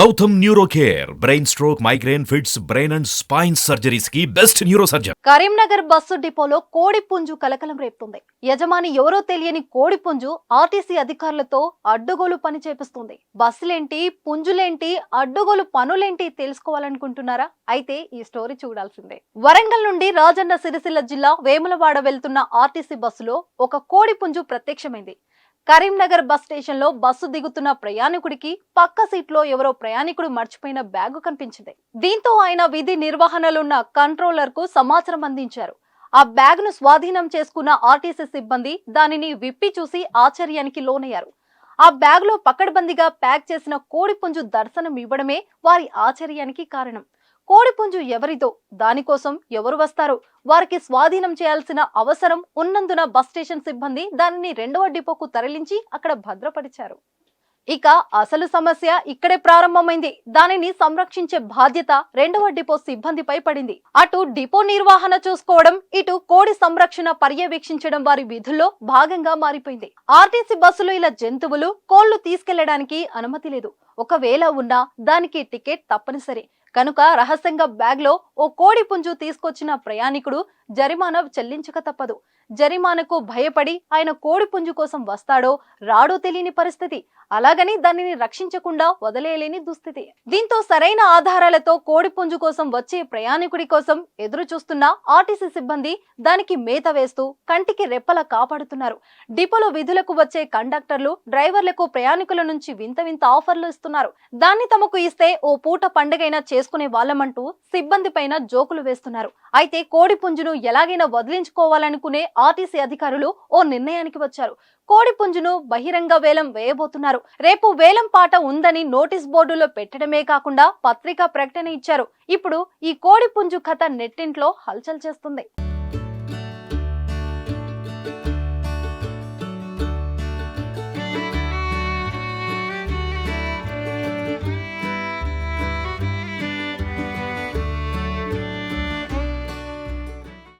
Gautam neuro care brain stroke migraine fits brain and spine సర్జరీస్కి best neuro surgeon Karimnagar bus డిపోలో కోడి పుంజు కలకలం రేపుతుంది. యజమాని ఎవరో తెలియని కోడి పుంజు ఆర్టీసీ అధికారులతో అడ్డుగోలు పని చేపిస్తుంది. బస్సులేంటి పుంజులేంటి అడ్డుగోలు పనులేంటి తెలుసుకోవాలనుకుంటున్నారా? అయితే ఈ స్టోరీ చూడాల్సిందే. వరంగల్ నుండి రాజన్న సిరిసిల్ల జిల్లా వేములవాడ వెళ్తున్న ఆర్టీసీ బస్సులో ఒక కోడి పుంజు ప్రత్యక్షమైంది. కరీంనగర్ బస్ స్టేషన్లో బస్సు దిగుతున్న ప్రయాణికుడికి పక్క సీట్లో ఎవరో ప్రయాణికుడు మర్చిపోయిన బ్యాగు కనిపించింది. దీంతో ఆయన విధి నిర్వహణలున్న కంట్రోలర్కు సమాచారం అందించారు. ఆ బ్యాగ్ను స్వాధీనం చేసుకున్న ఆర్టీసీ సిబ్బంది దానిని విప్పి చూసి ఆశ్చర్యానికి లోనయ్యారు. ఆ బ్యాగ్లో పకడ్బందీగా ప్యాక్ చేసిన కోడి పుంజు దర్శనం ఇవ్వడమే వారి ఆశ్చర్యానికి కారణం. కోడిపుంజు ఎవరిదో దానికోసం ఎవరు వస్తారు వారికి స్వాధీనం చేయాల్సిన అవసరం ఉన్నందున బస్ స్టేషన్ సిబ్బంది దానిని రెండవ డిపోకు తరలించి అక్కడ భద్రపరిచారు. ఇక అసలు సమస్య ఇక్కడే ప్రారంభమైంది. దానిని సంరక్షించే బాధ్యత రెండవ డిపో సిబ్బందిపై పడింది. అటు డిపో నిర్వహణ చూసుకోవడం ఇటు కోడి సంరక్షణ పర్యవేక్షించడం వారి విధుల్లో భాగంగా మారిపోయింది. ఆర్టీసీ బస్సులు ఇలా జంతువులు కోళ్ళు తీసుకెళ్ళడానికి అనుమతి లేదు. ఒకవేళ ఉన్నా దానికి టికెట్ తప్పనిసరి. కనుక రహస్యంగా బ్యాగ్లో ఓ కోడి పుంజు తీసుకొచ్చిన ప్రయాణికుడు జరిమానా చెల్లించక తప్పదు. జరిమానాకు భయపడి ఆయన కోడి పుంజు కోసం వస్తాడో రాడో తెలియని పరిస్థితి. అలాగని దానిని రక్షించకుండా వదిలేయలేని దుస్థితి. దీంతో సరైన ఆధారాలతో కోడి పుంజు కోసం వచ్చే ప్రయాణికుడి కోసం ఎదురు చూస్తున్న ఆర్టీసీ సిబ్బంది దానికి మేత వేస్తూ కంటికి రెప్పల కాపాడుతున్నారు. డిపోలో విధులకు వచ్చే కండక్టర్లు డ్రైవర్లకు ప్రయాణికుల నుంచి వింత వింత ఆఫర్లు ఇస్తున్నారు. దాన్ని తమకు ఇస్తే ఓ పూట పండుగైనా చేసుకునే వాళ్ళమంటూ సిబ్బంది పైన జోకులు వేస్తున్నారు. అయితే కోడి పుంజును ఎలాగైనా వదిలించుకోవాలనుకునే ఆర్టీసీ అధికారులు ఓ నిర్ణయానికి వచ్చారు. కోడి పుంజును బహిరంగ వేలం వేయబోతున్నారు. రేపు వేలం పాట ఉందని నోటీస్ బోర్డులో పెట్టడమే కాకుండా పత్రికా ప్రకటన ఇచ్చారు. ఇప్పుడు ఈ కోడి పుంజు కథ నెట్టింట్లో హల్చల్ చేస్తుంది.